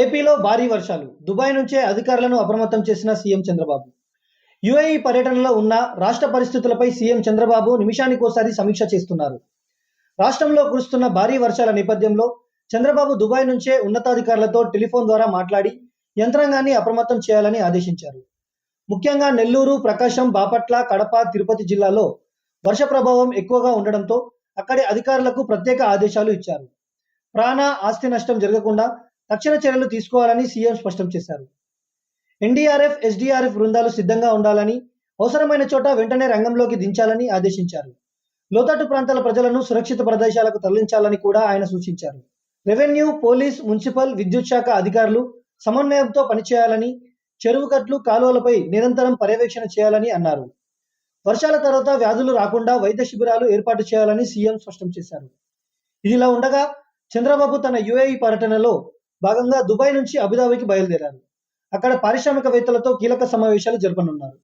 ఏపీలో భారీ వర్షాలు. దుబాయ్ నుంచే అధికారులను అప్రమత్తం చేసిన సీఎం చంద్రబాబు. యుఏఈ పర్యటనలో ఉన్న రాష్ట్ర పరిస్థితులపై సీఎం చంద్రబాబు నిమిషానికోసారి సమీక్ష చేస్తున్నారు. రాష్ట్రంలో కురుస్తున్న భారీ వర్షాల నేపథ్యంలో చంద్రబాబు దుబాయ్ నుంచే ఉన్నతాధికారులతో టెలిఫోన్ ద్వారా మాట్లాడి యంత్రాంగాన్ని అప్రమత్తం చేయాలని ఆదేశించారు. ముఖ్యంగా నెల్లూరు ప్రకాశం బాపట్ల కడప తిరుపతి జిల్లాలో వర్ష ప్రభావం ఎక్కువగా ఉండడంతో అక్కడి అధికారులకు ప్రత్యేక ఆదేశాలు ఇచ్చారు. ప్రాణ ఆస్తి నష్టం జరగకుండా తక్షణ చర్యలు తీసుకోవాలని సీఎం స్పష్టం చేశారు. ఎన్డీఆర్ఎఫ్ ఎస్డీఆర్ఎఫ్ బృందాలు సిద్ధంగా ఉండాలని అవసరమైన చోట వెంటనే రంగంలోకి దించాలని ఆదేశించారు. లోతట్టు ప్రాంతాల ప్రజలను సురక్షిత ప్రదేశాలకు తరలించాలని కూడా ఆయన సూచించారు. రెవెన్యూ పోలీస్ మున్సిపల్ విద్యుత్ శాఖ అధికారులు సమన్వయంతో పనిచేయాలని చెరువు కట్లు కాలువలపై నిరంతరం పర్యవేక్షణ చేయాలని అన్నారు. వర్షాల తర్వాత వ్యాధులు రాకుండా వైద్య శిబిరాలు ఏర్పాటు చేయాలని సీఎం స్పష్టం చేశారు. ఇదిలా ఉండగా చంద్రబాబు తన యుఏఈ పర్యటనలో భాగంగా దుబాయ్ నుంచి అబుదాబికి బయలుదేరారు. అక్కడ పారిశ్రామికవేత్తలతో కీలక సమావేశాలు జరపనున్నారు.